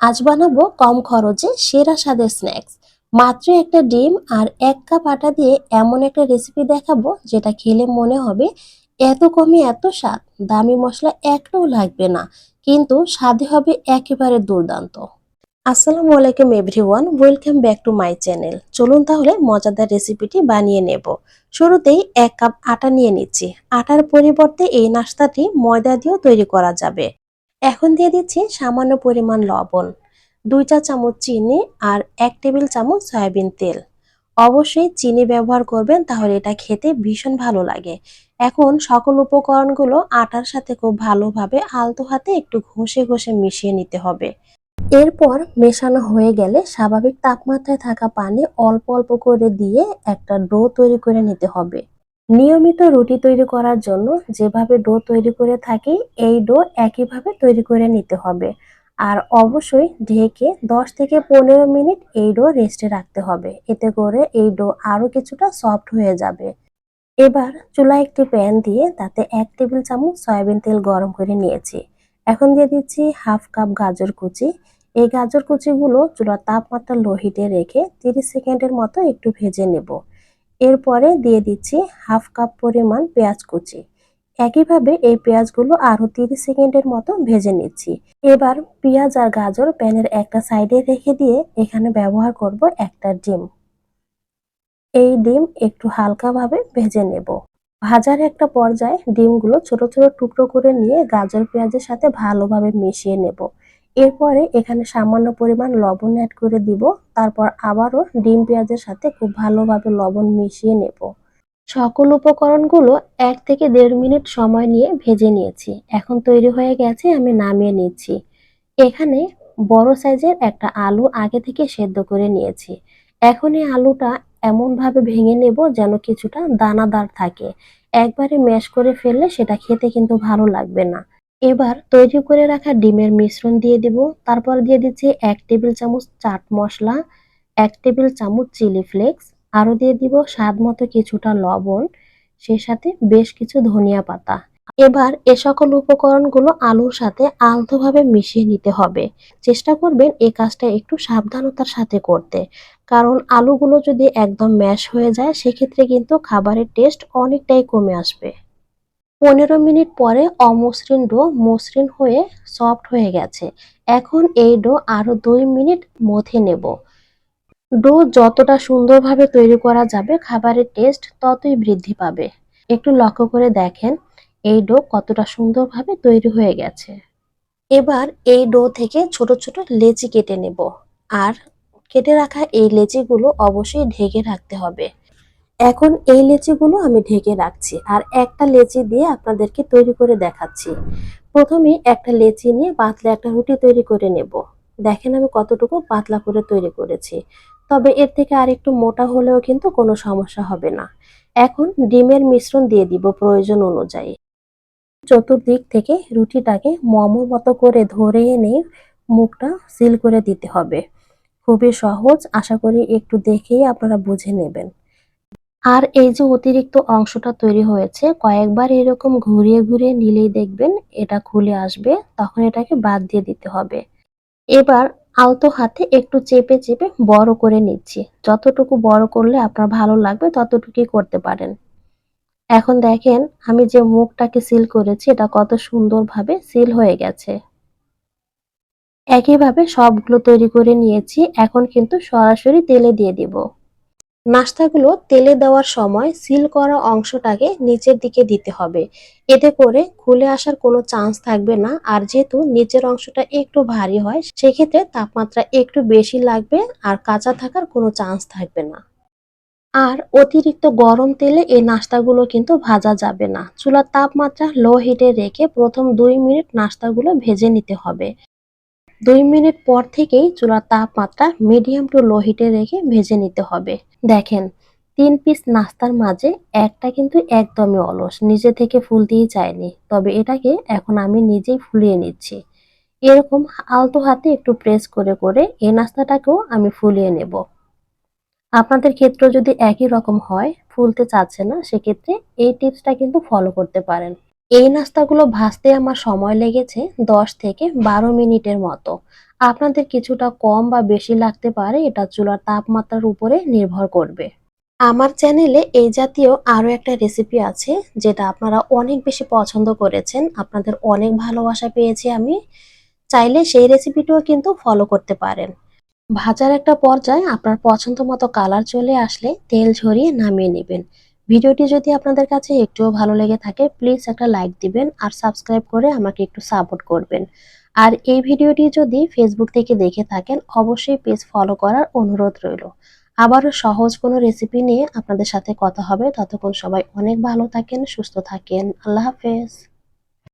আজ বানাবো কম খরচে সেরা স্বাদের স্ন্যাক্স মাত্র একটা ডিম আর এক কাপ আটা দিয়ে এমন একটা রেসিপি দেখাবো যেটা খেলে মনে হবে এত কমে এত স্বাদ। দামি মশলা একটাও লাগবে না, কিন্তু স্বাদে হবে একেবারে দুর্দান্ত। আসসালামু আলাইকুম everyone welcome back to my channel চলুন তাহলে মজাদার রেসিপিটি বানিয়ে নেব। শুরুতেই এক কাপ আটা নিয়ে নিচ্ছি। আটার পরিবর্তে এই নাস্তাটি ময়দা দিয়েও তৈরি করা যাবে। এখন দিয়ে দিচ্ছি সামান্য পরিমাণ লবণ। দুই চা চামচ চিনি আর এক টেবিল চামচ সয়াবিন তেল। অবশ্যই চিনি ব্যবহার করবেন, তাহলে এটা খেতে ভীষণ ভালো লাগে। এখন সকল উপকরণগুলো আটার সাথে খুব ভালোভাবে আলতো হাতে একটু ঘষে ঘষে মিশিয়ে নিতে হবে। এরপর মেশানো হয়ে গেলে স্বাভাবিক তাপমাত্রায় থাকা পানি অল্প অল্প করে দিয়ে একটা ডো তৈরি করে নিতে হবে। নিয়মিত রুটি তৈরি করার জন্য যেভাবে ডো তৈরি করে থাকি, এই ডো একইভাবে তৈরি করে নিতে হবে। আর অবশ্যই ঢেকে 10 থেকে পনেরো মিনিট এই ডো রেস্টে রাখতে হবে। এতে করে এই ডো আরও কিছুটা সফট হয়ে যাবে। এবার চুলায় একটি প্যান দিয়ে তাতে এক টেবিল চামচ সয়াবিন তেল গরম করে নিয়েছি। এখন দিয়ে দিচ্ছি হাফ কাপ গাজর কুচি। এই গাজর কুচিগুলো চুলার তাপমাত্রা লো হিটে রেখে 30 সেকেন্ডের মতো একটু ভেজে নেব। এরপরে দিয়ে দিচ্ছি হাফ কাপ পরিমাণ পেঁয়াজ কুচি। একইভাবে এই পেঁয়াজগুলো আরও 30 সেকেন্ডের মতো ভেজে নিচ্ছি। এবার পেঁয়াজ আর গাজর প্যানের একটা সাইডে রেখে দিয়ে এখানে ব্যবহার করব একটা ডিম। এই ডিম একটু হালকাভাবে ভেজে নেব। ভাজার একটা পর্যায়ে ডিমগুলো ছোট ছোট টুকরো করে নিয়ে গাজর পেঁয়াজের সাথে ভালোভাবে মিশিয়ে নেব। এরপরে এখানে সামান্য পরিমাণ লবণ অ্যাড করে দিব। তারপর আবারও ডিম পেঁয়াজের সাথে খুব ভালোভাবে লবণ মিশিয়ে নেব। সকল উপকরণগুলো এক থেকে দেড় মিনিট সময় নিয়ে ভেজে নিয়েছি। এখন তৈরি হয়ে গেছে, আমি নামিয়ে নিচ্ছি। এখানে বড় সাইজের একটা আলু আগে থেকে সেদ্ধ করে নিয়েছি। এখন এই আলুটা এমনভাবে ভেঙে নেব যেন কিছুটা দানাদার থাকে। একবারে ম্যাশ করে ফেললে সেটা খেতে কিন্তু ভালো লাগবে না। এবার তৈরি করে রাখা ডিমের মিশ্রণ দিয়ে দিব। তারপর দিয়ে দিচ্ছি এক টেবিল চামচ চাট মশলা, এক টেবিল চামচ চিলি ফ্লেক্স, আরও দিয়ে দিব স্বাদ মতো কিছুটা লবণ, সে সাথে বেশ কিছু ধনিয়া পাতা। এবার এ সকল উপকরণগুলো আলুর সাথে আলতোভাবে মিশিয়ে নিতে হবে। চেষ্টা করবেন এই কাজটা একটু সাবধানতার সাথে করতে। কারণ আলুগুলো যদি একদম ম্যাশ হয়ে যায়, সেক্ষেত্রে কিন্তু খাবারের টেস্ট অনেকটাই কমে আসবে। পনেরো মিনিট পরে অমসৃণ ডো মসৃণ হয়ে সফট হয়ে গেছে। এখন এই ডো আরও দুই মিনিট মথে নেব। ডো যতটা সুন্দরভাবে তৈরি করা যাবে, খাবারের টেস্ট ততই বৃদ্ধি পাবে। একটু লক্ষ্য করে দেখেন, এই ডো কতটা সুন্দরভাবে তৈরি হয়ে গেছে। এবার এই ডো থেকে ছোট ছোট লেচি কেটে নেব। আর কেটে রাখা এই লেচিগুলো অবশ্যই ঢেকে রাখতে হবে। এখন এই লেচিগুলো আমি ঢেকে রাখছি আর একটা লেচি দিয়ে আপনাদেরকে তৈরি করে দেখাচ্ছি। প্রথমে একটা লেচি নিয়ে পাতলা একটা রুটি তৈরি করে নেব। দেখেন আমি কতটুকু পাতলা করে তৈরি করেছি। তবে এর থেকে আর একটু মোটা হলেও কিন্তু কোনো সমস্যা হবে না। এখন ডিমের মিশ্রণ দিয়ে দিব প্রয়োজন অনুযায়ী। চতুর্দিক থেকে রুটিটাকে মমোর মতো করে ধরে এনে মুখটা সিল করে দিতে হবে। খুবই সহজ, আশা করি একটু দেখেই আপনারা বুঝে নেবেন। আর এই যে অতিরিক্ত অংশটা তৈরি হয়েছে, কয়েকবার এরকম ঘুরিয়ে ঘুরিয়ে নিলেই দেখবেন এটা খুলে আসবে, তখন এটাকে বাদ দিয়ে দিতে হবে। এবার আলতো হাতে একটু চেপে চেপে বড় করে নিচ্ছি। যতটুকু বড় করলে আপনার ভালো লাগবে, ততটুকুই করতে পারেন। এখন দেখেন আমি যে মুখটাকে সিল করেছি, এটা কত সুন্দরভাবে সিল হয়ে গেছে। একইভাবে সবগুলো তৈরি করে নিয়েছি, এখন কিন্তু সরাসরি তেলে দিয়ে দিব। নাস্তাগুলো তেলে দেওয়ার সময় সিল করা অংশটাকে নিচের দিকে দিতে হবে। এতে করে খুলে আসার কোনো চান্স থাকবে না। আর যেহেতু নিচের অংশটা একটু ভারী হয়, সেক্ষেত্রে তাপমাত্রা একটু বেশি লাগবে আর কাঁচা থাকার কোনো চান্স থাকবে না। আর অতিরিক্ত গরম তেলে এই নাস্তাগুলো কিন্তু ভাজা যাবে না। চুলার তাপমাত্রা লো হিটে রেখে প্রথম দুই মিনিট নাস্তাগুলো ভেজে নিতে হবে। দুই মিনিট পর থেকেই চুলার তাপমাত্রা মিডিয়াম টু লো হিটে রেখে ভেজে নিতে হবে। দেখেন, তিন পিস নাস্তার মাঝে একটা কিন্তু একদমই অলস, নিজে থেকে ফুলতেই চায়নি তবে এটাকে এখন আমি নিজেই ফুলিয়ে নিচ্ছি। এরকম আলতো হাতে একটু প্রেস করে করে এই নাস্তাটাকেও আমি ফুলিয়ে নেব। আপনাদের ক্ষেত্র যদি একই রকম হয়, ফুলতে চাচ্ছে না, সেক্ষেত্রে এই টিপসটা কিন্তু ফলো করতে পারেন। এই নাস্তাগুলো ভাজতে আমার সময় লেগেছে দশ থেকে বারো মিনিটের মতো। আপনাদের কিছুটা কম বা বেশি লাগতে পারে এটা চুলার তাপমাত্রার উপরে নির্ভর করবে। আমার চ্যানেলে এই জাতীয় আরও একটা রেসিপি আছে, যেটা আপনারা অনেক বেশি পছন্দ করেছেন। আপনাদের অনেক ভালোবাসা পেয়েছি আমি। চাইলে সেই রেসিপিটিও কিন্তু ফলো করতে পারেন। ভাজার একটা পর্যায়ে আপনার পছন্দ মতো কালার চলে আসলে তেল ঝরিয়ে নামিয়ে নেবেন। ভিডিওটি যদি আপনাদের কাছে একটুও ভালো লেগে থাকে প্লিজ একটা লাইক দিবেন আর সাবস্ক্রাইব করে আমাকে একটু সাপোর্ট করবেন। আর এই ভিডিওটি যদি ফেসবুক থেকে দেখে থাকেন, অবশ্যই পেজ ফলো করার অনুরোধ রইল। আবারও সহজ কোনো রেসিপি নিয়ে আপনাদের সাথে কথা হবে। ততক্ষণ সবাই অনেক ভালো থাকেন, সুস্থ থাকেন। আল্লাহ হাফেজ।